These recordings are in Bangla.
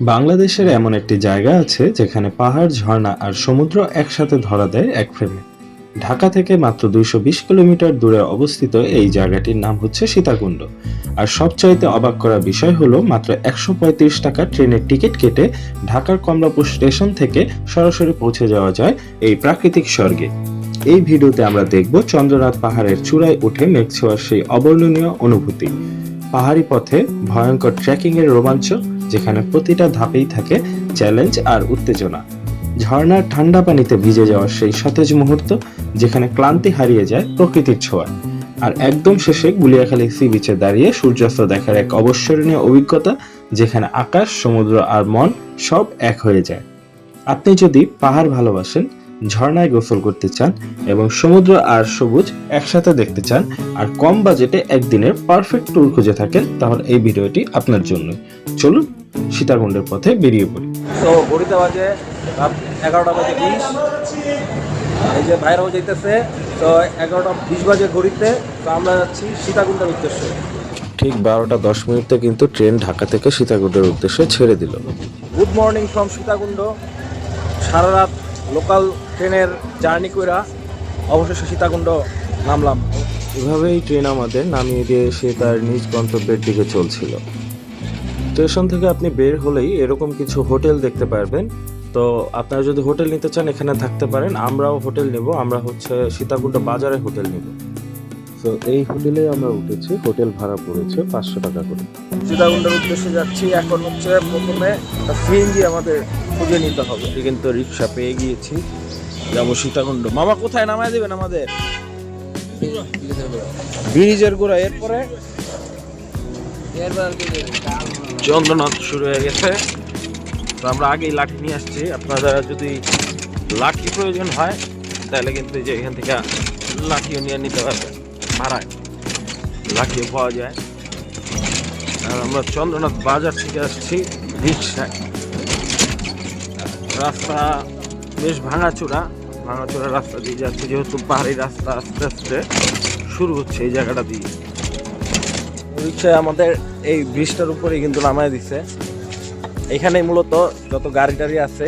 বাংলাদেশের এমন একটি জায়গা আছে যেখানে পাহাড়, ঝর্ণা আর সমুদ্র একসাথে ধরা দেয় এক ফ্রেমে। ঢাকা থেকে মাত্র দুইশো বিশ কিলোমিটার দূরে অবস্থিত এই জায়গাটির নাম হচ্ছে সীতাকুণ্ড। আর সবচাইতে অবাক করা বিষয় হলো, মাত্র একশো পঁয়ত্রিশ টাকা ট্রেনের টিকিট কেটে ঢাকার কমলাপুর স্টেশন থেকে সরাসরি পৌঁছে যাওয়া যায় এই প্রাকৃতিক স্বর্গে। এই ভিডিওতে আমরা দেখব চন্দ্রনাথ পাহাড়ের চূড়ায় উঠে মেঘ ছোঁয়ার সেই অবর্ণনীয় অনুভূতি। পাহাড়ি পথে ভয়ঙ্কর ট্রেকিং এর রোমাঞ্চ যেখানে প্রতিটা ধাপেই থাকে চ্যালেঞ্জ আর উত্তেজনা। ঝর্ণার ঠান্ডা পানিতে ভিজে যাওয়ার সেই সতেজ মুহূর্ত যেখানে ক্লান্তি হারিয়ে যায় প্রকৃতির ছোঁয়া। আর একদম শেষে গুলিয়াখালী সি বিচে দাঁড়িয়ে সূর্যাস্ত দেখার এক অবসরণীয় অভিজ্ঞতা যেখানে আকাশ, সমুদ্র আর মন সব এক হয়ে যায়। আপনি যদি পাহাড় ভালোবাসেন, ঝর্ণায় গোসল করতে চান এবং সমুদ্র আর সবুজ একসাথে দেখতে চান আর কম বাজেটে একদিনের পারফেক্ট ট্যুর খুঁজে থাকেন, তাহলে এই ভিডিওটি আপনার জন্য চলুন সীতাকুণ্ডের পথে বেরিয়ে পড়ি। তো ঘড়িতে বাজে এগারোটা বাজে বিশ। এই যে ভাইরাও যাইতেছে তো এগারোটা বিশ বাজে ঘড়িতে তো আমরা যাচ্ছি সীতাকুণ্ডের উদ্দেশ্যে। ঠিক বারোটা দশ মিনিটে কিন্তু ট্রেন ঢাকা থেকে সীতাকুণ্ডের উদ্দেশ্যে ছেড়ে দিল। Good morning from Sitakunda. সারা রাত লোকাল ট্রেনের জার্নি কইরা অবশেষে সীতাকুণ্ড নামলাম। এভাবেই ট্রেন আমাদের নামিয়ে দিয়ে সে তার নিজ গন্তব্যের দিকে চলছিল। স্টেশন থেকে আপনি বের হলেই এরকম কিছু হোটেল দেখতে পারবেন। তো আপনারা যদি হোটেল নিতে চান এখানে থাকতে পারেন। আমরাও হোটেল নেব। আমরা হচ্ছে সীতাকুণ্ড বাজারে হোটেল নেব। তো এই হোটেলে আমরা উঠেছি। হোটেল ভাড়া পড়েছে পাঁচশো টাকা করে। সীতাকুণ্ডের উদ্দেশ্যে যাচ্ছি। এখন হচ্ছে প্রথমে সিএনজি আমাদের খুঁজে নিতে হবে। কিন্তু রিক্সা পেয়ে গিয়েছি। যাব সীতাকুণ্ড। মামা কোথায় নামায় দেবেন আমাদের? ব্রিজের গোড়া এরপরে? চন্দ্রনাথ শুরু হয়ে গেছে। তো আমরা আগেই লাঠি নিয়ে আসছি। আপনারা যদি লাঠি প্রয়োজন হয়, তাহলে কিন্তু যে এখান থেকে লাঠিও নিয়ে নিতে পারবেন। ভাড়ায় লাঠিও পাওয়া যায়। আর আমরা চন্দ্রনাথ বাজার থেকে আসছি রিক্সায়। রাস্তা বেশ ভাঙাচোরা। ভাঙাচোরা রাস্তা দিয়ে যাচ্ছে, যেহেতু পাহাড়ি রাস্তা আস্তে আস্তে শুরু হচ্ছে এই জায়গাটা দিয়ে। রিক্সায় আমাদের এই ব্রিজটার উপরে কিন্তু নামায় দিছে। এখানে মূলত যত গাড়ি টাড়ি আছে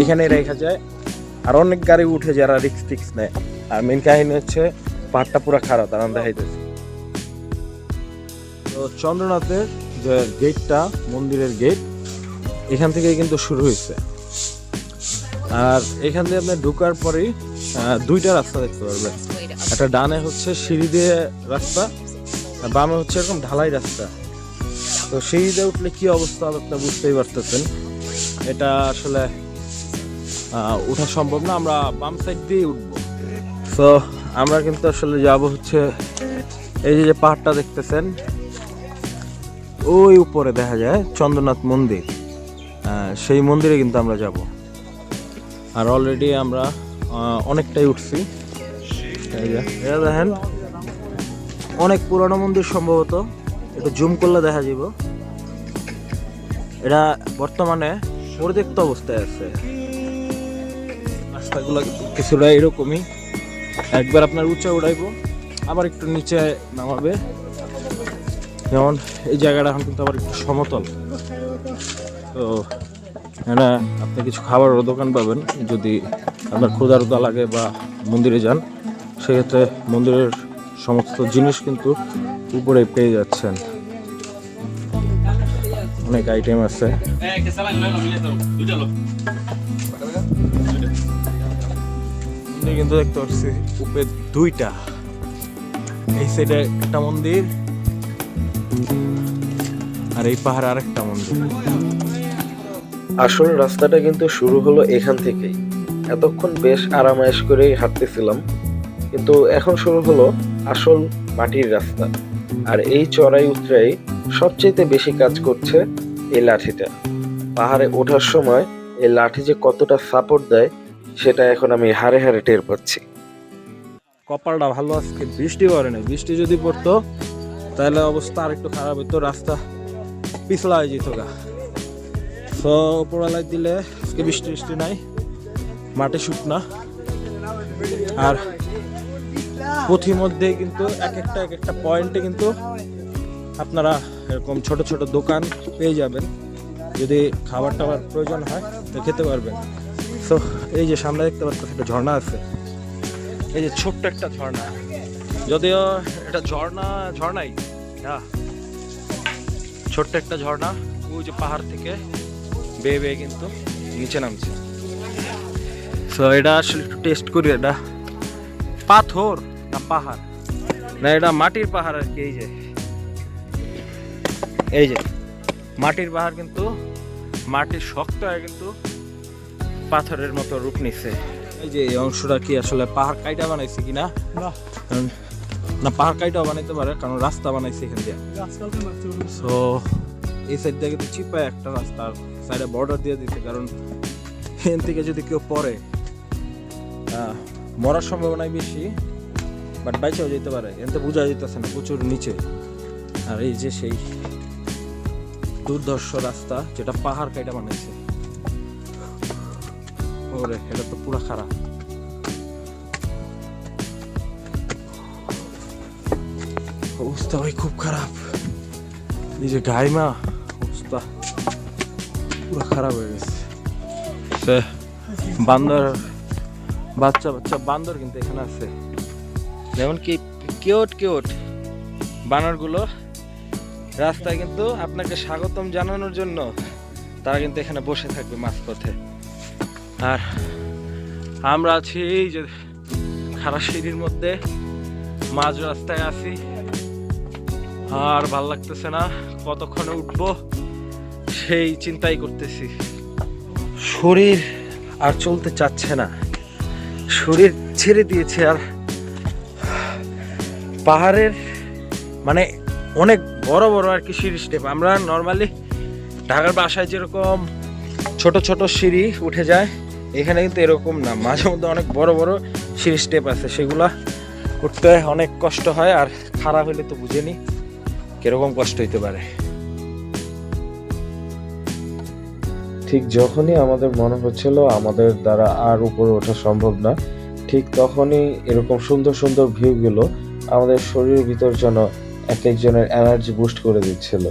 এখানে রেখা যায়। আর অনেক গাড়ি উঠে যারা রিক্স টিক্স নেয়। আর মেন কাহিনী হচ্ছে পাহাড়টা পুরো খারাপ তারা দেখাইতেছে। তো চন্দ্রনাথের যে গেটটা মন্দিরের গেট এখান থেকে কিন্তু শুরু হয়েছে। আর এখান থেকে আপনি ঢুকার পরেই দুইটা রাস্তা দেখতে পারবেন। একটা ডানে হচ্ছে সিঁড়ি দিয়ে রাস্তা বামে হচ্ছে এরকম ঢালাই রাস্তা। তো সেই সিঁড়িতে উঠলে কি অবস্থা হবে আপনি বুঝতেই পারতেছেন। এটা আসলে ওঠা সম্ভব না, আমরা বাম সাইড দিয়ে উঠবো। তো আমরা কিন্তু আসলে যাব হচ্ছে এই যে যে পাহাড়টা দেখতেছেন, ওই উপরে দেখা যায় চন্দ্রনাথ মন্দির। সেই মন্দিরে কিন্তু আমরা যাব। আর অলরেডি আমরা অনেকটাই উঠছি। দেখেন অনেক পুরনো মন্দির সম্ভবত। একটু জুম করলে দেখা যাব এটা বর্তমানে পরিত্যক্ত অবস্থায় আছে। রাস্তাগুলো কিছুটা এরকমই। একবার আপনার উঁচা উড়াইবো, আবার একটু নিচে নামাবে। যেমন এই জায়গাটা এখন কিন্তু আবার একটু সমতল। তো এখানে আপনি কিছু খাবারের দোকান পাবেন, যদি আপনার ক্ষুধারতা লাগে বা মন্দিরে যান, সেক্ষেত্রে মন্দিরের সমস্ত জিনিস কিন্তু উপরে পেয়ে যাচ্ছেন। অনেক আইটেম আছে। কিন্তু দেখতে পাচ্ছি উপরে দুইটা। এই সাইডে একটা মন্দির আর এই পাহাড়ে আরেকটা মন্দির। আসল রাস্তাটা কিন্তু শুরু হলো এখান থেকেই। এতক্ষণ বেশ আরামায়েশ করেই হাঁটতেছিলাম। কিন্তু এখন শুরু হলো আসল মাটির রাস্তা। আর এই চড়াই উতরাই সবচেয়ে বেশি কাজ করছে এই লাঠিটা। পাহাড়ে ওঠার সময় এই লাঠি যে কতটা সাপোর্ট দেয়, সেটা এখন আমি হারে হারে টের পাচ্ছি। কপালটা ভালো আজকে, বৃষ্টি পড়ে না বৃষ্টি যদি পড়তো, তাহলে অবস্থা আর একটু খারাপ হতো রাস্তা পিছলা হয়ে যেত গা। তো উপরবেলায় দিলে আজকে বৃষ্টি বৃষ্টি নাই, মাটি শুকনা। আর পথির মধ্যে কিন্তু এক একটা এক একটা পয়েন্টে কিন্তু আপনারা এরকম ছোট ছোট দোকান পেয়ে যাবেন। যদি খাবার টাবার প্রয়োজন হয়, তো খেতে পারবেন। তো এই যে সামনে দেখতে পাচ্ছেন, একটা ঝর্ণা আছে। এই যে ছোট্ট একটা ঝর্ণা। যদিও এটা ঝর্ণা, ঝর্ণাই হ্যাঁ ছোট্ট একটা ঝর্ণা, ওই যে পাহাড় থেকে বেয়ে বেয়ে কিন্তু নিচে নামছে। তো এটা আসলে একটু টেস্ট করি, এটা পাথর। না পাহাড়। না এটা মাটির পাহাড় আর কি এই যে। এই যে মাটির পাহাড় কিন্তু মাটির শক্ত হয়ে কিন্তু পাথরের মতো রূপ নিচ্ছে এই যে এই অংশটা কি আসলে পাহাড় কাইটা বানাইছে কিনা? না। পাহাড় কাইটাও বানাইতে পারে কারণ রাস্তা বানাইছে এখান দিয়ে। সো এই সাইড থেকে তো চিপায় একটা রাস্তা সাইডে বর্ডার দিয়ে দিচ্ছে কারণ এখান থেকে যদি কেউ পড়ে আহ, মরার সম্ভাবনাই বেশি। বাট বাইচাও যেতে পারে, এতে বোঝা যেতেছে না প্রচুর নিচে। আর এই যে সেই দুর্ধর্ষ রাস্তা, যেটা পাহাড় কাইটা বানাইছে। ওরে, এটা তো পুরা খারাপ। অবস্থা ভাই খুব খারাপ। এই যে গাইমা অবস্থা পুরো খারাপ হয়ে গেছে। বান্দর, বাচ্চা বাচ্চা বান্দর কিন্তু এখানে আছে। যেমন কি কিউট কিউট বানরগুলো রাস্তায় কিন্তু আপনাকে স্বাগতম জানানোর জন্য তারা কিন্তু এখানে বসে থাকবে মাঝপথে। আর আমরা আছি এই যে খারাপ সিঁড়ির মধ্যে, মাঝ রাস্তায় আছি। আর ভালো লাগতেছে না, কতক্ষণে উঠবো সেই চিন্তাই করতেছি। শরীর আর চলতে চাচ্ছে না। শরীর ছেড়ে দিয়েছে আর পাহাড়ের মানে অনেক বড় বড় আর কি সিঁড়ি স্টেপ আমরা নর্মালি ঢাকার বাসায় যেরকম ছোট ছোট সিঁড়ি উঠে যায়, এখানে কিন্তু এরকম না। মাঝে মধ্যে অনেক বড় বড় সিঁড়ি স্টেপ আছে, সেগুলা উঠতে অনেক কষ্ট হয় আর খারাপ হলে তো বুঝেনি কীরকম কষ্ট হইতে পারে। ঠিক যখনই আমাদের মনে হচ্ছিল আমাদের দ্বারা আর উপরে ওঠা সম্ভব না, ঠিক তখনই এরকম সুন্দর সুন্দর ভিউগুলো আমাদের শরীরের ভিতর যেন এক একজনের এনার্জি বুস্ট করে দিচ্ছিল।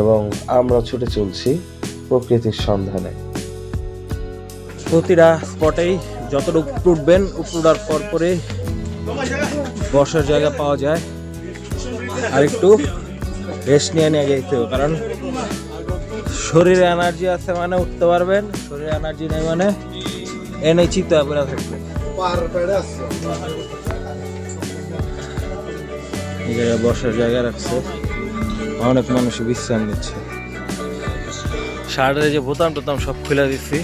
এবং আমরা ছুটে চলছি প্রকৃতির সন্ধানে। প্রতিটা স্পটেই যতটুকু উঠবেন উঠার পর পরে বসার জায়গা পাওয়া যায়। আর একটু রেস্ট নিয়ে নিয়ে যেতে হবে, কারণ শরীরে এনার্জি আছে মানে উঠতে পারবেন, শরীরে এনার্জি নেই মানে এনে চিন্তা করে থাকবেন। জায়গায় বসার জায়গা রাখছে। অনেক মানুষ বিশ্রাম নিচ্ছে। শার্টের যে বোতাম টোতাম সব খুলে দিচ্ছি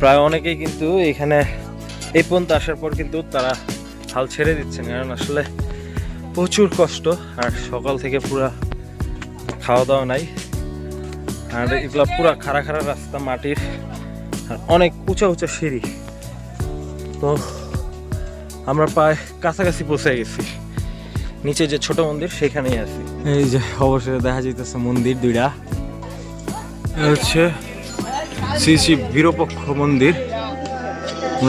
প্রায় অনেকেই কিন্তু এখানে এই পর্যন্ত আসার পর কিন্তু তারা হাল ছেড়ে দিচ্ছেন, কারণ আসলে প্রচুর কষ্ট আর সকাল থেকে পুরা খাওয়া দাওয়া নাই। আর এগুলো পুরা খাড়া খাড়া রাস্তা, মাটির, আর অনেক উঁচা উঁচা সিঁড়ি। তো আমরা প্রায় কাছাকাছি পৌঁছে গেছি। নিচে যে ছোট মন্দির, সেখানেই আছি। এই যে অবশ্যই দেখা যাইতেছে মন্দির দুইটা। হচ্ছে শ্রী শ্রী বীরপক্ষ মন্দির।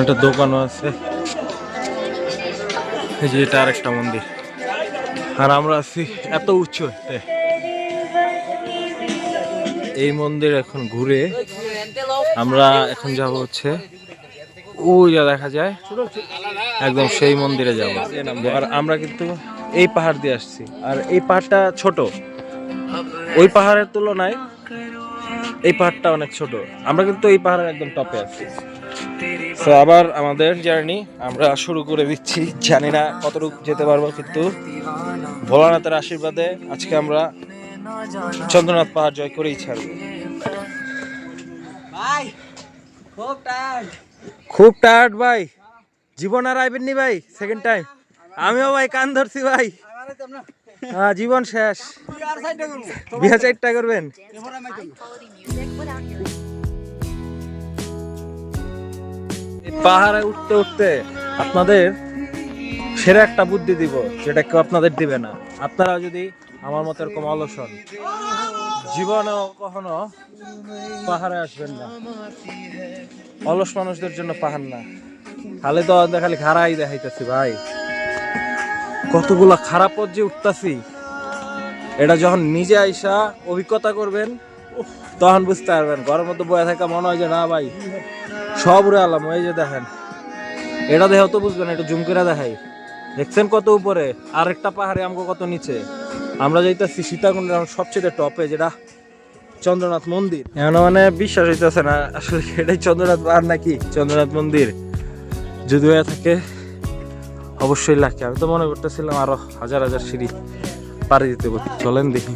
একটা দোকানও আছে। এই যে, এটা আরেকটা মন্দির। আর আমরা আছি এত উঁচুতে এই মন্দির এখন ঘুরে আমরা এখন যাব হচ্ছে, ওই যা দেখা যায়, একদম সেই মন্দিরে যাব। আর আমরা কিন্তু এই পাহাড় দিয়ে আসছি। আর এই পাহাড়টা ছোট। ওই পাহাড়ের তুলনায় এই পাহাড়টা অনেক ছোট। আমরা কিন্তু এই পাহাড়ের একদম টপে আছি। তো আবার আমাদের জার্নি। আমরা শুরু করে দিচ্ছি। জানি না কতটুকু যেতে পারব কিন্তু ভোলানাথের আশীর্বাদে আজকে আমরা চন্দ্রনাথ পাহাড় জয় করেই ছাড়বো। খুব টায়ার্ড টায়ার্ড ভাই। জীবন আর আইবেন নি ভাই সেকেন্ড টাইম আমিও ভাই কান ধরছি ভাই। হ্যাঁ জীবন শেষ। বিয়া চারটা করবেন? পাহাড়ে উঠতে উঠতে আপনাদের সেরা একটা বুদ্ধি দিব, যেটা কেউ আপনাদের দিবে না। আপনারা যদি আমার মতো এরকম অলস হন জীবনেও কখনো পাহাড়ে আসবেন না। অলস মানুষদের জন্য পাহাড় না। খালি তো আমাদের খালি খারাই দেখাইতেছি ভাই। কতগুলা খারাপ পথ যে উঠতাছি, এটা যখন নিজে আইসা অভিজ্ঞতা করবেন তখন বুঝতে পারবেন। ঘরের মধ্যে বয়ে থাকা মনে হয় যে, না ভাই, সব উড়ে আলাম, ওই যে দেখেন। এটা দেখেও তো বুঝবেন, একটু জুম করে দেখাই। দেখছেন কত উপরে? আরেকটা পাহাড়ে আমাকে কত নিচে? আমরা যাইতেছি সীতাকুণ্ডের সবচেয়ে টপে, যেটা চন্দ্রনাথ মন্দির। এখন মানে বিশ্বাস হইতেছে না, আসলে এটাই চন্দ্রনাথ পাহাড় নাকি? চন্দ্রনাথ মন্দির। যদি হয়ে থাকে অবশ্যই লাগে আমি তো মনে করতেছিলাম আরও হাজার হাজার সিঁড়ি পাড়ি দিতে চলেন দেখি।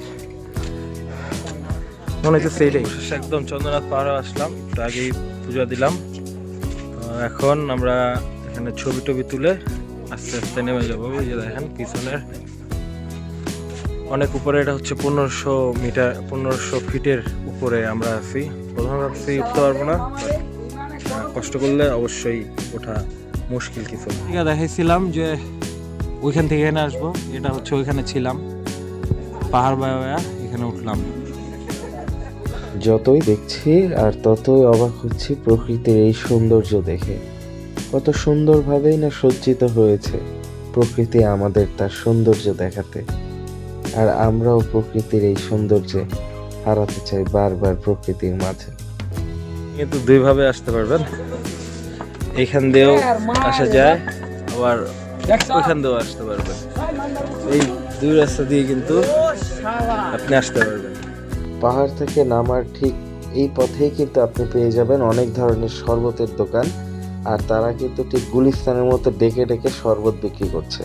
মনে হচ্ছে সেইটাই একদম চন্দ্রনাথ পাহাড়ে আসলাম। আগেই পূজা দিলাম। এখন আমরা এখানে ছবি টবি তুলে আস্তে আস্তে নেমে যাব। এই যে দেখেন, পিছনের অনেক উপরে এটা হচ্ছে পনেরোশো মিটার, পনেরোশো ফিটের উপরে আমরা আছি। প্রথমে ভাবছি উঠতে পারব না কষ্ট করলে অবশ্যই ওঠা মুশকিল কিছু ঠিক আছে দেখাইছিলাম যে ওইখান থেকে এখানে আসব। এটা হচ্ছে ওইখানে ছিলাম। পাহাড় বায়া এখানে উঠলাম। যতই দেখছি আর ততই অবাক হচ্ছি প্রকৃতির এই সৌন্দর্য দেখে। কত সুন্দরভাবেই না সজ্জিত হয়েছে প্রকৃতি আমাদের তার সৌন্দর্য দেখাতে। আর আমরাও প্রকৃতির এই সৌন্দর্যে হারাতে চাই বারবার প্রকৃতির মাঝে। কিন্তু দুইভাবে আসতে পারবেন। এইখান দিয়েও আসা যায় আবার ওইখান দিয়েও আসতে পারবেন এই দুই রাস্তা দিয়ে কিন্তু আপনি আসতে পারবেন। পাহাড় থেকে নামার ঠিক এই পথেই কিন্তু আপনি পেয়ে যাবেন অনেক ধরনের শরবতের দোকান আর তারা কিন্তু ঠিক গুলিস্তানের মতো ডেকে ডেকে শরবত বিক্রি করছে।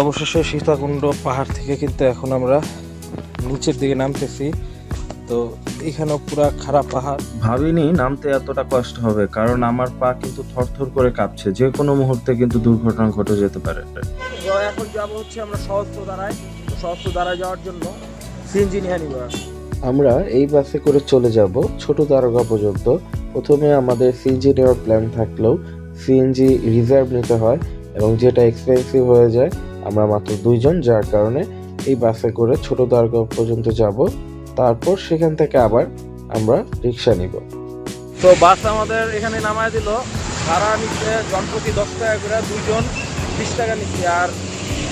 অবশেষে সীতাকুণ্ড পাহাড় থেকে কিন্তু এখন আমরা নিচের দিকে নামতেছি। তো এখানেও পুরা খারাপ পাহাড়। ভাবিনি নামতে এতটা কষ্ট হবে কারণ আমার পা কিন্তু থরথর করে কাঁপছে। যে কোনো মুহূর্তে কিন্তু দুর্ঘটনা ঘটে যেতে পারে। এখন যাব হচ্ছে আমরা সহস্র দ্বারায় সহস্র দ্বারায় যাওয়ার জন্য সিএনজি নিয়ে নিব। আমরা এই বাসে করে চলে যাব ছোট দারোগা পর্যন্ত। প্রথমে আমাদের সিএনজি নেওয়ার প্ল্যান থাকলেও সিএনজি রিজার্ভ নিতে হয় এবং যেটা এক্সপেন্সিভ হয়ে যায় আমরা মাত্র দুইজন যার কারণে এই বাসে করে ছোট দারোগা পর্যন্ত যাব। তারপর সেখান থেকে আবার আমরা রিক্সা নিব। তো বাস আমাদের এখানে নামায় দিল। ভাড়া নিচ্ছে জনপ্রতি দশ টাকা করে দুজন বিশ টাকা নিচ্ছে। আর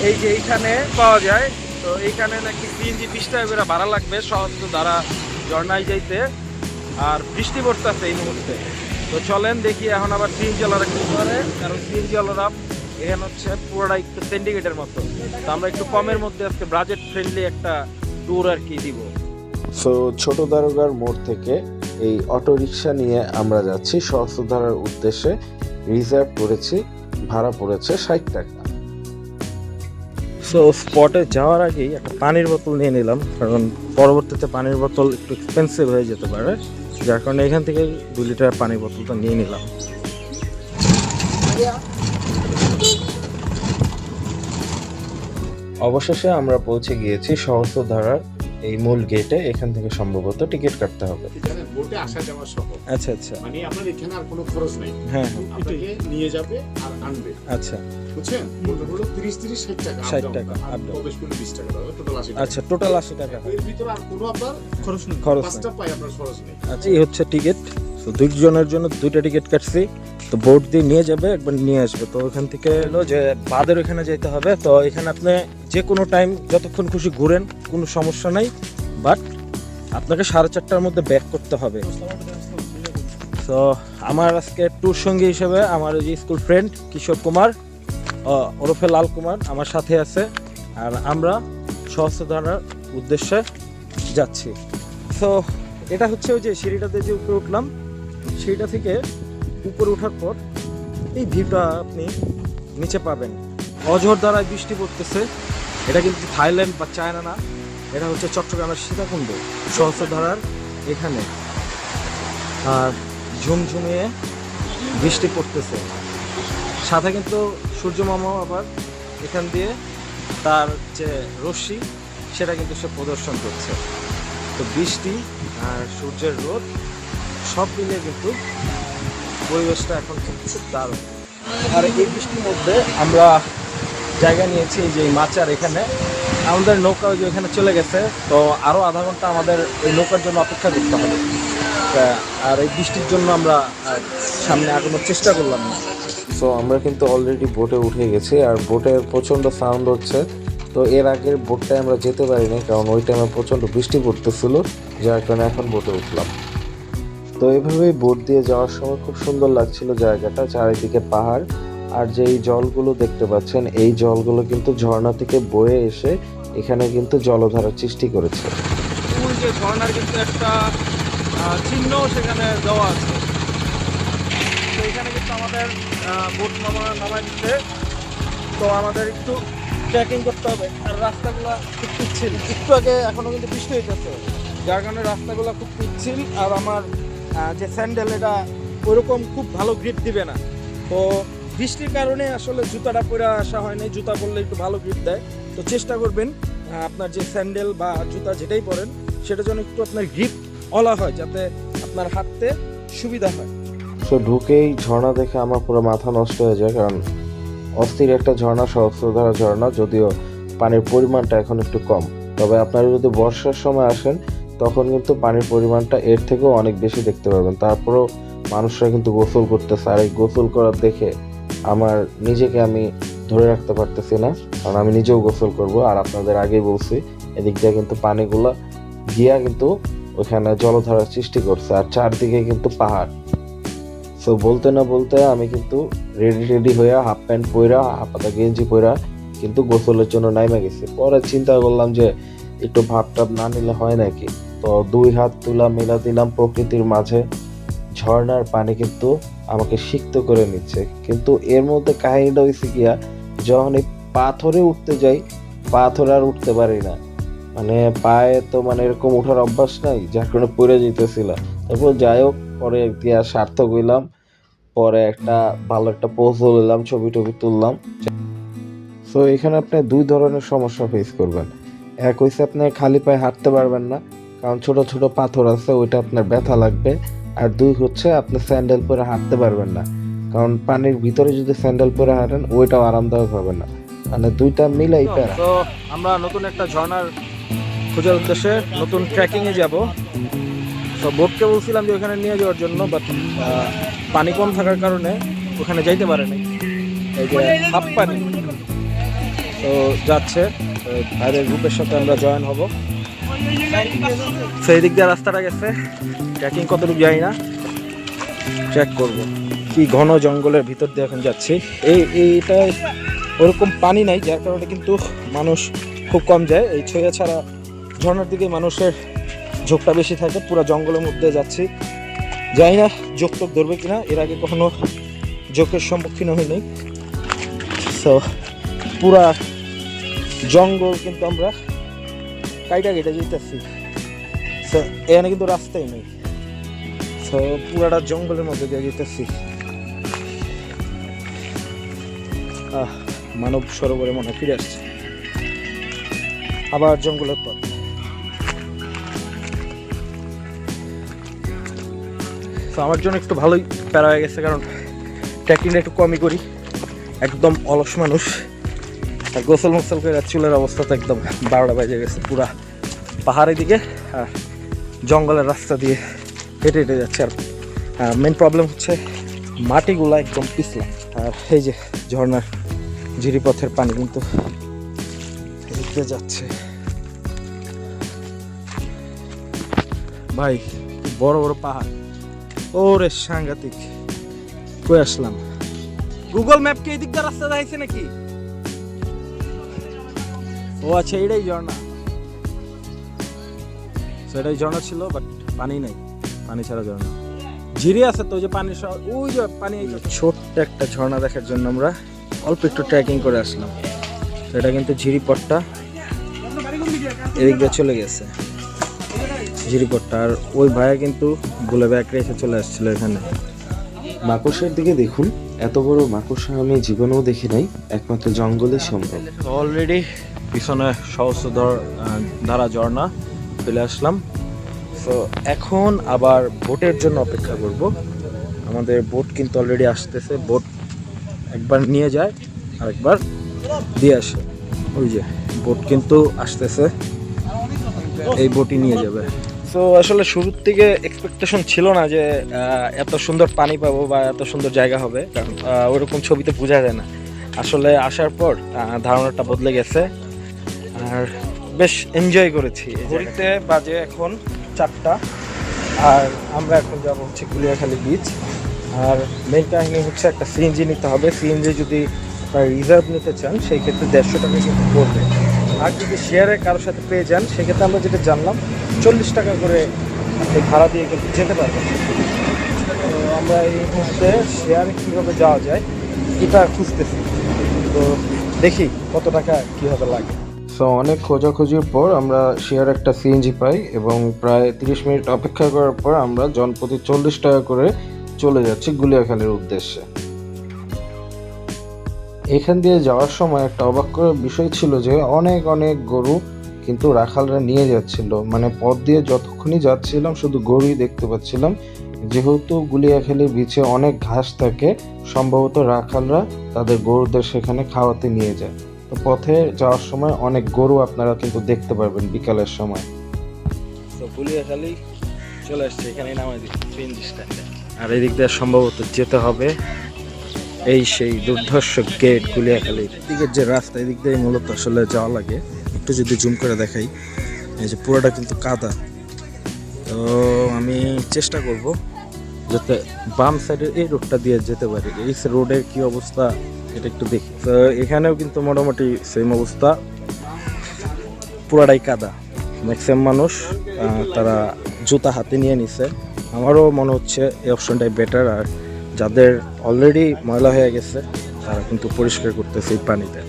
এই যে এইখানে পাওয়া যায়, তো এইখানে নাকি সিএনজি বিশ টাকা করে ভাড়া লাগবে সহস্র দ্বারা ঝর্ণায় যাইতে। আর বৃষ্টি পড়তেছে এই মুহূর্তে। তো চলেন দেখি এখন আবার সিএনজি ওয়ালারা কি করে, কারণ সিএনজি ওয়ালারা এখানে হচ্ছে পুরোটা একটু সিন্ডিকেটের মতো। তো আমরা একটু কমের মধ্যে আজকে বাজেট ফ্রেন্ডলি একটা ট্যুর আর কি দিব। সো ছোট দারোগার মোড় থেকে এই অটো রিক্সা নিয়ে আমরা যাচ্ছি। সহস্রধারার উদ্দেশ্যে রিজার্ভ করেছি ভাড়া পড়েছে ষাট টাকা। সো স্পটে যাওয়ার আগেই একটা পানির বোতল নিয়ে নিলাম কারণ পরবর্তীতে পানির বোতল একটু এক্সপেন্সিভ হয়ে যেতে পারে। যার কারণে এখান থেকে দুই লিটার পানির বোতলটা নিয়ে নিলাম। অবশেষে আমরা পৌঁছে গিয়েছি সহস্রধারার এই মূল গেটে এখান থেকে সম্ভবত টিকিট কাটতে হবে। বোটে আসা যাওয়া সহ। আচ্ছা আচ্ছা। মানে আপনার এখানে আর কোনো খরচ নেই। হ্যাঁ হ্যাঁ। আপনাকে নিয়ে যাবে আর আনবে। আচ্ছা। বুঝছেন? বোটের হলো তিরিশ তিরিশ ষাট টাকা 60 টাকা, আর প্রবেশ করলে বিশ টাকা দাও টোটাল আশি টাকা। আচ্ছা টোটাল আশি টাকা। এর ভিতরে আর কোনো আপনার খরচ নেই। খরচ পাঁচটা পাই আপনার খরচ নেই। আচ্ছা এই হচ্ছে টিকিট তো দুইজনের জন্য দুইটা টিকিট কাটছি। তো বোট দিয়ে নিয়ে যাবে, একবার নিয়ে আসবে। তো ওখান থেকে এলো যে বাদের ওখানে যেতে হবে। তো এখানে আপনি যে কোনো টাইম যতক্ষণ খুশি ঘুরেন, কোনো সমস্যা নাই। বাট আপনাকে সাড়ে চারটার মধ্যে ব্যাক করতে হবে। তো আমার আজকে ট্যুর সঙ্গী হিসেবে আমার ওই যে স্কুল ফ্রেন্ড কিশোর কুমার ওরফে লাল কুমার আমার সাথে আছে। আর আমরা সহস্রধারার উদ্দেশ্যে যাচ্ছি। তো এটা হচ্ছে ওই যে সিঁড়িটাতে যে উপরে উঠলাম, সিঁড়িটা থেকে উপরে ওঠার পর এই ভিউটা আপনি নিচে পাবেন। অঝর দ্বারায় বৃষ্টি পড়তেছে। এটা কিন্তু থাইল্যান্ড বা চায়না না। এটা হচ্ছে চট্টগ্রামের সীতাকুণ্ড সহস্রধারার এখানে। আর ঝুমঝুমিয়ে বৃষ্টি পড়তেছে। সাথে কিন্তু সূর্য মামাও আবার এখান দিয়ে তার যে রশ্মি, সেটা কিন্তু সে প্রদর্শন করছে। তো বৃষ্টি আর সূর্যের রোদ সব মিলিয়ে কিন্তু পরিবেশটা এখন খুব দারুণ। আর এই বৃষ্টির মধ্যে আমরা জায়গা নিয়েছি যে মাচার এখানে। আমাদের নৌকা যে এখানে চলে গেছে, তো আরও আধা ঘণ্টা আমাদের এই নৌকার জন্য অপেক্ষা করতে হবে। তা- আর এই বৃষ্টির জন্য আমরা সামনে আগানোর চেষ্টা করলাম না। সো আমরা কিন্তু অলরেডি বোটে উঠে গেছি, আর বোটের প্রচণ্ড সাউন্ড হচ্ছে। তো এর আগের বোটটায় আমরা যেতে পারিনি, কারণ ওই টাইমে প্রচণ্ড বৃষ্টি পড়তেছিল, যার কারণে এখন বোটে উঠলাম। তো এইভাবেই বোট দিয়ে যাওয়ার সময় খুব সুন্দর লাগছিল জায়গাটা, চারিদিকে পাহাড় আর যে এই জলগুলো দেখতে পাচ্ছেন, এই জলগুলো কিন্তু ঝর্ণা থেকে বয়ে এসে এখানে কিন্তু জলধারার সৃষ্টি করেছে। যে ঝর্ণার কিন্তু একটা চিহ্ন সেখানে দেওয়া আছে। তো এখানে কিন্তু আমাদের বোট নামা নামাই দিচ্ছে। তো আমাদের একটু ট্রেকিং করতে হবে। আর রাস্তাগুলো খুব পিচ্ছিল। একটু আগে এখনও কিন্তু বৃষ্টি হইতেছে। যার কারণে রাস্তাগুলো খুব পিচ্ছিল। আর আমার যে স্যান্ডেল, এটা ওরকম খুব ভালো গ্রিপ দিবে না। তো বৃষ্টির কারণে আসলে জুতাটা পরে আসা হয় না জুতা পরলে একটু ভালো গ্রিপ দেয়। তো চেষ্টা করবেন আপনার যে স্যান্ডেল বা জুতা যেটাই পরেন, সেটা যেন একটু আপনার গ্রিপ অলা হয়, যাতে আপনার হাঁটতে সুবিধা হয়। সো ঢুকেই ঝর্ণা দেখে আমার পুরো মাথা নষ্ট হয়ে যায়, কারণ অস্থির একটা ঝর্ণা, সহস্রধারা ঝর্ণা, যদিও পানির পরিমাণটা এখন একটু কম। তবে আপনারা যদি বর্ষার সময় আসেন তখন কিন্তু পানির পরিমাণটা এর থেকেও অনেক বেশি দেখতে পারবেন। তারপরেও মানুষরা কিন্তু গোসল করতেছে। আর এই গোসল করার দেখে আমার নিজেকে আমি ধরে রাখতে পারতেছি না, কারণ আমি নিজেও গোসল করব। আর আপনাদের আগেই বলছি, এদিক দিয়ে কিন্তু পানিগুলো গিয়া কিন্তু ওখানে জলধারার সৃষ্টি করছে। আর চারদিকে কিন্তু পাহাড়। সো বলতে না বলতে আমি কিন্তু রেডি রেডি হইয়া হাফ প্যান্ট পইরা হাফাতা গেঞ্জি পইরা কিন্তু গোসলের জন্য নাইমা গেছি। পরে চিন্তা করলাম যে একটু ভাব টাপ না নিলে হয় নাকি? তো দুই হাত তুলা মেলা দিলাম প্রকৃতির মাঝে। ঝর্ণার পানি কিন্তু আমাকে সিক্ত করে নিচ্ছে। কিন্তু এর মধ্যে কাহিনীটা হয়েছে গিয়া যখন এই পাথরে উঠতে যাই, পাথর আর উঠতে পারি না। মানে পায়ে তো মানে এরকম ওঠার অভ্যাস নাই, যার কারণে পড়ে যেতেছিলাম তারপর যাই হোক, পরে দিয়া সার্থক হইলাম। পরে একটা ভালো একটা পোজ হইলাম ছবি টবি তুললাম। সো এখানে আপনি দুই ধরনের সমস্যা ফেস করবেন। এক হইছে আপনি খালি পায়ে হাঁটতে পারবেন না কারণ ছোট ছোট পাথর আছে ওইটা আপনার ব্যথা লাগবে। আর দুই হচ্ছে আপনি স্যান্ডেল পরে হাঁটতে পারবেন না কারণ পানির ভিতরে যদি স্যান্ডেল পরে হাঁটেন ওইটাও আরামদায়ক হবে না। মানে দুইটা মিলাই প্যারা। তো আমরা নতুন একটা ঝর্ণার খোঁজার উদ্দেশ্যে নতুন ট্রেকিংয়ে যাব। তো বোটকে বলছিলাম যে ওখানে নিয়ে যাওয়ার জন্য বাট পানি কম থাকার কারণে ওখানে যাইতে পারে নাই এই যে হাফ পানি তো যাচ্ছে। ভাইদের গ্রুপের সাথে আমরা জয়েন হব। সেই দিক দিয়ে রাস্তাটা গেছে। ট্রেকিং কতটুকু যাই না। ট্রেক করব। কি ঘন জঙ্গলের ভিতর দিয়ে এখন যাচ্ছি। এই, এইটা ওরকম পানি নাই, যার কারণে কিন্তু মানুষ খুব কম যায়। এই ছয়া ছাড়া ঝর্নার দিকে মানুষের ঝোঁকটা বেশি থাকে। পুরো জঙ্গলের মধ্যে যাচ্ছি। জানি না জোক টোক ধরবে কিনা। এর আগে কখনো জোকের সম্মুখীন হয়নি সো পুরা জঙ্গল কিন্তু আমরা কাইটা কেটে যেতেছি। এখানে কিন্তু রাস্তাই নেই। পুরাটা জঙ্গলের মধ্যে দিয়ে যেতেছি। আহ, মানব সরোবরে মনে ফিরে আসছে। আবার জঙ্গলের পথ। তো আমার জন্য একটু ভালোই প্যারা হয়ে গেছে, কারণ ট্রেকিংটা একটু কমই করি। একদম অলস মানুষ। আর গোসল মোসল করে চুলের অবস্থা তো একদম বারোটা বাজে গেছে, পুরা পাহাড়ের দিকে আর জঙ্গলের রাস্তা দিয়ে হেঁটে হেঁটে যাচ্ছে আর মেন প্রবলেম হচ্ছে মাটিগুলো একদম পিছলা। আর এই যে ঝর্ণার ঝিরিপথের পানি কিন্তু হেঁটে যাচ্ছে। ভাই বড় বড় পাহাড়। ওরে সাংঘাতিক। কই আসলাম? গুগল ম্যাপ কি এদিক দিয়ে রাস্তা দেখাইছে নাকি? ও আচ্ছা এটাই ঝর্ণা। সেটাই ঝর্ণা ছিল বাট পানি নাই। পানি ছাড়া ঝর্ণা। ঝিরি আছে তো ওই যে পানি ওই যে পানি ছোট্ট একটা ঝর্ণা দেখার জন্য আমরা অল্প একটু ট্রেকিং করে আসলাম। তো এটা কিন্তু ঝিরিপথটা এদিক দিয়ে চলে গেছে। ঝিরিপথটা আর ওই ভাইয়া কিন্তু বলে ব্যাগ রেখে চলে আসছিল এখানে। মাকড়সার দিকে দেখুন এত বড় মাকড়সা আমি জীবনেও দেখি নাই। একমাত্র জঙ্গলে সম্ভব। অলরেডি পিছনে সহস্র ধর ঝর্ণা চলে আসলাম। তো এখন আবার বোটের জন্য অপেক্ষা করব। আমাদের বোট কিন্তু অলরেডি আসতেছে। বোট একবার নিয়ে যায় আর একবার দিয়ে আসে। ওই যে, বোট কিন্তু আসতেছে। এই বোটই নিয়ে যাবে। তো আসলে শুরুর থেকে এক্সপেকটেশন ছিল না যে এত সুন্দর পানি পাবো বা এত সুন্দর জায়গা হবে। কারণ ওরকম ছবিতে বোঝা যায় না। আসলে আসার পর ধারণাটা বদলে গেছে। আর বেশ এনজয় করেছি ঘড়িতে বাজে এখন চারটা। আর আমরা এখন যাব হচ্ছে কুলিয়াখালী বিচ আর মেন কাহিনী হচ্ছে একটা সিএনজি নিতে হবে। সিএনজি যদি রিজার্ভ নিতে চান, সেই ক্ষেত্রে দেড়শো টাকা কিন্তু পড়বে। আর যদি শেয়ারে কারোর সাথে পেয়ে যান সেক্ষেত্রে আমরা যেটা জানলাম, চল্লিশ টাকা করে ভাড়া দিয়ে কিন্তু যেতে পারবেন। তো আমরা এই মুহূর্তে শেয়ারে কীভাবে যাওয়া যায়, এটা খুঁজতেছি। তো দেখি কত টাকা কীভাবে লাগে। সো অনেক খোঁজাখুঁজির পর আমরা শেয়ার একটা সিএনজি পাই এবং প্রায় তিরিশ মিনিট অপেক্ষা করার পর আমরা জনপ্রতি চল্লিশ টাকা করে চলে যাচ্ছি গুলিয়াখালীর উদ্দেশ্যে। এখান দিয়ে যাওয়ার সময় একটা অবাক করার বিষয় ছিল যে অনেক অনেক গরু কিন্তু রাখালরা নিয়ে যাচ্ছিল। মানে পথ দিয়ে যতক্ষণই যাচ্ছিলাম শুধু গরুই দেখতে পাচ্ছিলাম। যেহেতু গুলিয়াখালী বিচে অনেক ঘাস থাকে, সম্ভবত রাখালরা তাদের গরুদের সেখানে খাওয়াতে নিয়ে যায়। পথে যাওয়ার সময় অনেক গরু আপনারা কিন্তু দেখতে পারবেন বিকালের সময়। তো গুলিয়াখালী চলে আসছে এখানে নামাই দিচ্ছি স্ট্যান্ডে আর এদিক দিয়ে সম্ভবত যেতে হবে এই সেই দুর্ধর্ষ গেট গুলিয়াখালী এদিকের যে রাস্তা এদিক দিয়ে মূলত আসলে যাওয়া লাগে। একটু যদি জুম করে দেখাই এই যে পুরোটা কিন্তু কাদা। তো আমি চেষ্টা করব যাতে বাম সাইডের এই রোডটা দিয়ে যেতে পারি। এই রোডের কি অবস্থা? এটা একটু দেখি। তো এখানেও কিন্তু মোটামুটি সেম অবস্থা। পুরাটাই কাদা। ম্যাক্সিমাম মানুষ তারা জুতা হাতে নিয়ে নিছে। আমারও মনে হচ্ছে এই অপশনটাই বেটার আর যাদের অলরেডি ময়লা হয়ে গেছে, তারা কিন্তু পরিষ্কার করতেছে এই পানিতে।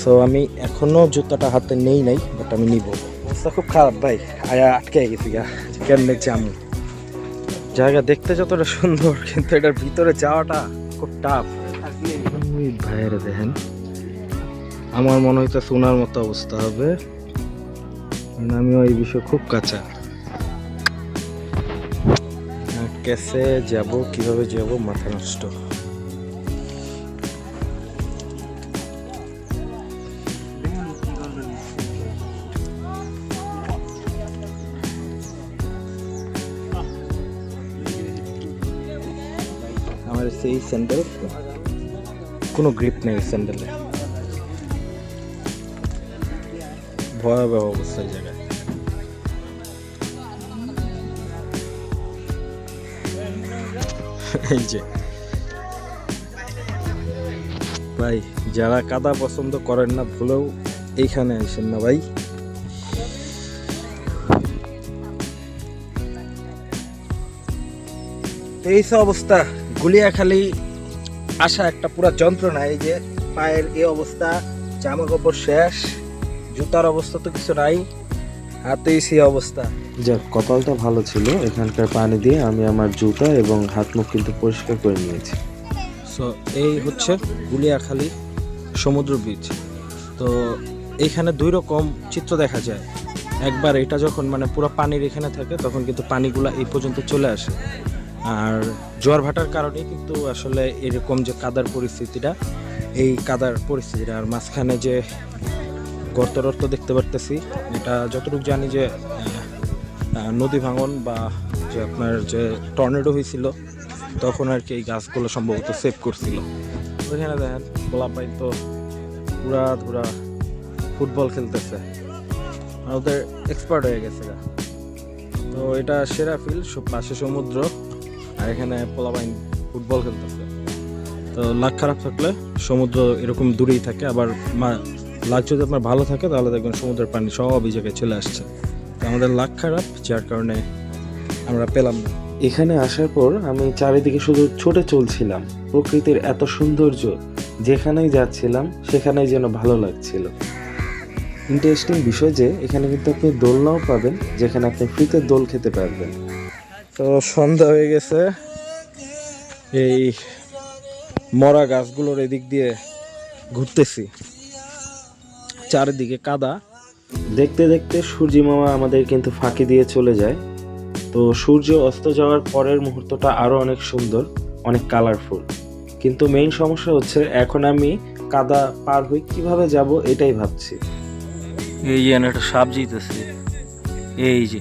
সো আমি এখনও জুতাটা হাতে নেই নাই বাট আমি নিব। অবস্থা খুব খারাপ ভাই। আয়া আটকে গেছি গা। কেমনে যাব জায়গা দেখতে যতটা সুন্দর, কিন্তু এটার ভিতরে যাওয়াটা খুব টাফ ভাইয়েরা দেখেন। আমার মনে হইতে সোনার মতো অবস্থা হবে। আমিও এই বিষয়ে খুব কাঁচা। কেসে যাব, কীভাবে যাব, মাথা নষ্ট। আমার সেই স্যান্ডেল কোনো গ্রিপ নেই স্যান্ডেলে ভয়াবহ অবস্থা জায়গায়। এই যে। ভাই, যারা কাদা পছন্দ করেন না, ভুলেও এইখানে আসেন না ভাই। এই অবস্থা, গুলিয়াখালি আসা একটা পুরো যন্ত্রণা এই যে পায়ের এই অবস্থা জামা কাপড় শেষ জুতার অবস্থা তো কিছু নাই হাতেই সেই অবস্থা। যাক কপালটা ভালো ছিল এখানকার পানি দিয়ে আমি আমার জুতা এবং হাত মুখ কিন্তু পরিষ্কার করে নিয়েছি। সো এই হচ্ছে গুলিয়াখালী সমুদ্র বিচ তো এইখানে দুই রকম চিত্র দেখা যায়। একবার এটা যখন মানে পুরো পানির এখানে থাকে তখন কিন্তু পানিগুলা এই পর্যন্ত চলে আসে। আর জোয়ার ভাটার কারণে কিন্তু আসলে এরকম যে কাদার পরিস্থিতিটা, এই কাদার পরিস্থিতিটা আর মাঝখানে যে গর্ত টর্ত দেখতে পারতেছি, এটা যতটুকু জানি যে নদী ভাঙন বা যে আপনার যে টর্নেডো হয়েছিল, তখন আর কি এই গাছগুলো সম্ভবত সেভ করছিল। ওইখানে দেখেন গোলাপাই তো পুরা ধুরা ফুটবল খেলতেছে। ওদের এক্সপার্ট হয়ে গেছে তো এটা সেরা ফিল পাশে সমুদ্র। আর এখানে পোলাপাইন ফুটবল খেলতেছে তো লাখ খারাপ থাকলে সমুদ্র এরকম দূরেই থাকে, আবার লাখ যদি আপনার ভালো থাকে তাহলে দেখবেন সমুদ্রের পানি সব এই জায়গায় চলে আসছে। তো আমাদের লাখ খারাপ, যার কারণে আমরা পেলাম না। এখানে আসার পর আমি চারিদিকে শুধু ছুটে চলছিলাম। প্রকৃতির এত সৌন্দর্য, যেখানেই যাচ্ছিলাম, সেখানেই যেন ভালো লাগছিল। ইন্টারেস্টিং বিষয় যে, এখানে কিন্তু আপনি দোলনাও পাবেন, যেখানে আপনি ফ্রিতে দোল খেতে পারবেন। তো সন্ধ্যা হয়ে গেছে। এই মরা গাছগুলোর এদিক দিয়ে ঘুরতেছি। চারিদিকে কাদা। দেখতে দেখতে সূর্যি মামা আমাদের কিন্তু ফাঁকি দিয়ে চলে যায়। তো সূর্য অস্ত যাওয়ার পরের মুহূর্তটা আরও অনেক সুন্দর, অনেক কালারফুল কিন্তু মেইন সমস্যা হচ্ছে, এখন আমি কাদা পার হই কীভাবে যাব এটাই ভাবছি। এই যে একটা সাপ জিতেছে। এই যে।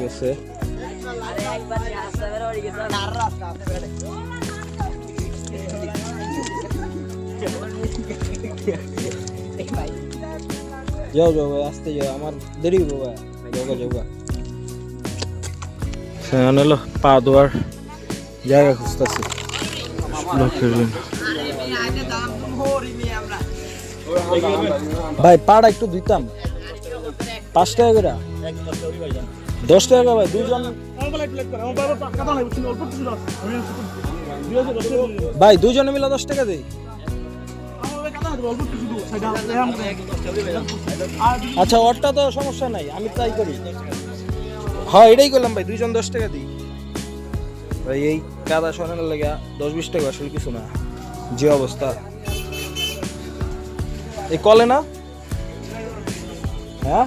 গেছে যাও যাও ভাই আসতে যাও আমার দেরি হইব ভাই যাওগা যাওগা সেখানে হলো পা ধোয়ার জায়গা খুঁজতেছি লোকের জন্য। ভাই পাড়া একটু ধুইতাম পাঁচ টাকা করে দশ টাকা ভাই দুজন ভাই দুজনে মিলে দশ টাকা দিই। আচ্ছা ওরটা তো সমস্যা নাই, আমি তাই করি। হ্যাঁ এটাই করলাম ভাই, দুইজন দশ টাকা দিই। ভাই, এই কাদা সরানোর লাগে দশ বিশ টাকা আসলে কিছু না। যে অবস্থা। এই কলে না? হ্যাঁ?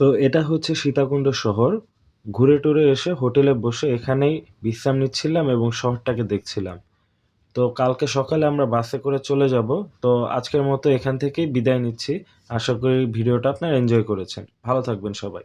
তো এটা হচ্ছে সীতাকুণ্ড শহর। ঘুরে টুরে এসে হোটেলে বসে এখানেই বিশ্রাম নিচ্ছিলাম এবং শহরটাকে দেখছিলাম। তো, কালকে সকালে আমরা বাসে করে চলে যাব। তো, আজকের মতো এখান থেকেই বিদায় নিচ্ছি। আশা করি ভিডিওটা আপনারা এনজয় করেছেন। ভালো থাকবেন সবাই।